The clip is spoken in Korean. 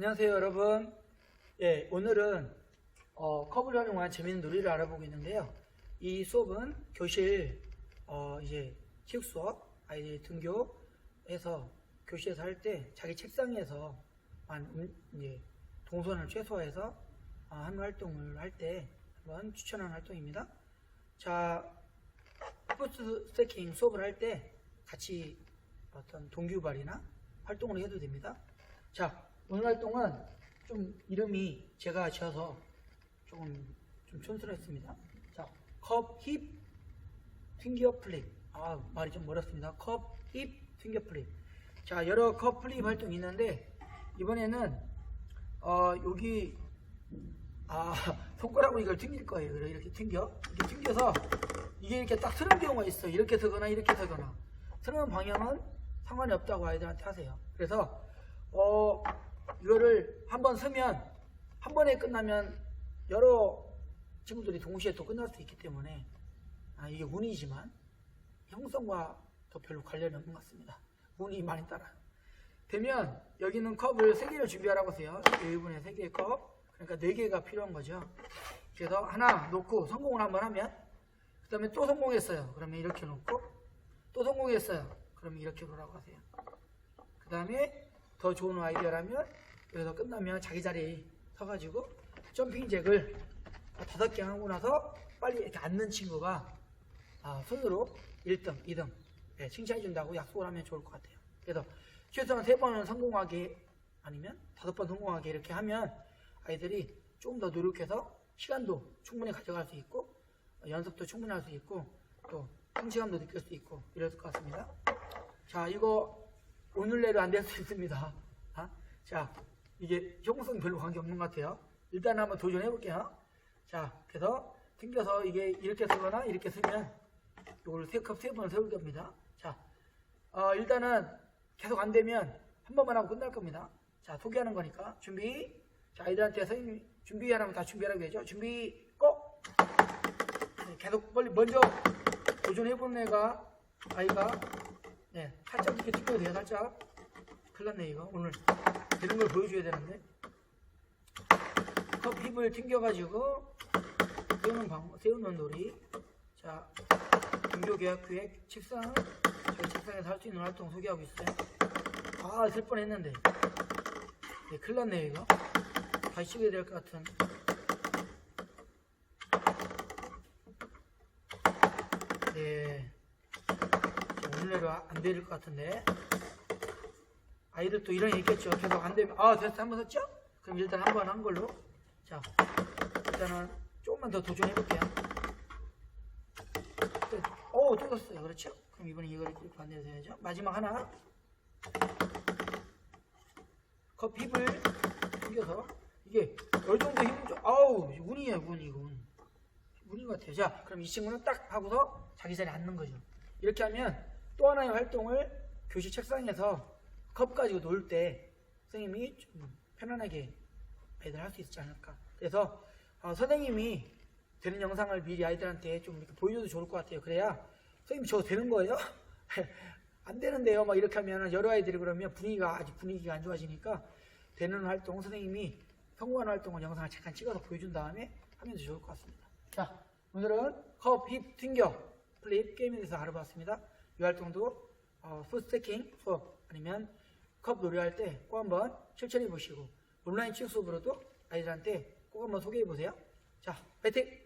안녕하세요 여러분. 예, 오늘은 어, 컵을 활용한 재밌는 놀이를 알아보고 있는데요. 이 수업은 교실 어, 이제 체육 수업 아이들 등교해서 교실에서 할 때 자기 책상에서 한 음, 이제 동선을 최소화해서 어, 하는 활동을 할 때 한번 추천하는 활동입니다. 자 스포츠 스태킹 수업을 할 때 같이 어떤 동기유발이나 활동을 해도 됩니다. 자, 오늘 활동은 좀 이름이 제가 지어서 조금 좀 촌스럽습니다. 자, 컵, 힙, 튕겨 플립. 아, 말이 좀 멀었습니다. 컵, 힙, 튕겨 플립. 자, 여러 컵 플립 활동이 있는데, 이번에는, 어, 여기, 아, 손가락으로 이걸 튕길 거예요. 이렇게 튕겨. 이렇게 튕겨서, 이게 이렇게 딱 서는 경우가 있어요. 이렇게 서거나 이렇게 서거나. 서는 방향은 상관이 없다고 아이들한테 하세요. 그래서, 어, 이거를 한번 서면, 한 번에 끝나면 여러 친구들이 동시에 또 끝날 수 있기 때문에, 아, 이게 운이지만, 형성과 더 별로 관련이 없는 것 같습니다. 운이 많이 따라요. 되면 여기는 컵을 3개를 준비하라고 하세요. 이 부분에 3개의 컵. 그러니까 4개가 필요한 거죠. 그래서 하나 놓고 성공을 한번 하면 그 다음에 또 성공했어요. 그러면 이렇게 놓고 또 성공했어요. 그러면 이렇게 놓으라고 하세요. 그 다음에 더 좋은 아이디어라면 여기서 끝나면 자기 자리에 서가지고 점핑잭을 다섯 개 하고 나서 빨리 이렇게 앉는 친구가 아, 손으로 1등, 2등 네, 칭찬해준다고 약속을 하면 좋을 것 같아요. 그래서 최소한 세 번은 성공하게 아니면 다섯 번 성공하게 이렇게 하면 아이들이 조금 더 노력해서 시간도 충분히 가져갈 수 있고 어, 연습도 충분히 할 수 있고 또 성취감도 느낄 수 있고 이럴 것 같습니다. 자 이거 오늘 내로 안 될 수 있습니다. 아? 자 이게 형성 별로 관계 없는 것 같아요. 일단 한번 도전해 볼게요. 자 그래서 튕겨서 이게 이렇게 쓰거나 이렇게 쓰면 이걸 세컵 세 번을 세울 겁니다. 자 어, 일단은 계속 안 되면 한 번만 하고 끝날 겁니다. 자, 소개하는 거니까. 준비. 자, 아이들한테 선생님 준비하라면 다 준비하라고 해죠 준비, 고! 네, 계속 빨리 먼저 도전해 보는 애가, 아이가, 네, 살짝 이렇게 튕겨도 돼요, 살짝. 큰일 났네, 이거. 오늘 되는 걸 보여줘야 되는데. 컵 힙을 튕겨가지고, 세우는 방법, 세우는 놀이. 자, 등교계약기획 책상. 저희 책상에서 할 수 있는 활동 소개하고 있어요. 아쓸 뻔했는데. 네, 큰일 났네요 이거. 다시 찍어야 될 것 같은. 네. 오늘내로 안 될 것 같은데 아이들 또 이런 게 있겠죠 계속 안 되면 아 됐어 한 번 썼죠? 그럼 일단 한 번 한 걸로 자 일단은 조금만 더 도전해 볼게요 오, 뜯었어요. 그렇죠? 그럼 이번에 이걸 이렇게 반대해서 해야죠. 마지막 하나. 컵 힙을 당겨서 이게 어느 정도 힘을 좀, 아우, 운이에요, 운, 이건. 운인 것 같아요. 자, 그럼 이 친구는 딱 하고서 자기 자리에 앉는 거죠. 이렇게 하면 또 하나의 활동을 교실 책상에서 컵 가지고 놀 때 선생님이 좀 편안하게 애들 할 수 있지 않을까. 그래서 어, 선생님이 되는 영상을 미리 아이들한테 좀 이렇게 보여줘도 좋을 것 같아요. 그래야 선생님 저 되는 거예요? 안 되는데요. 막 이렇게 하면 여러 아이들이 그러면 분위기가 아직 분위기가 안 좋아지니까 되는 활동 선생님이 성공한 활동을 영상을 잠깐 찍어서 보여준 다음에 하면 더 좋을 것 같습니다. 자 오늘은 컵, 힙, 튕겨, 플립 게임에 대해서 알아봤습니다. 이 활동도 어, 풋스태킹 수업 아니면 컵 놀이할 때 꼭 한번 실천해 보시고 온라인 취업 수업으로도 아이들한테 꼭 한번 소개해 보세요. 자, 파이팅!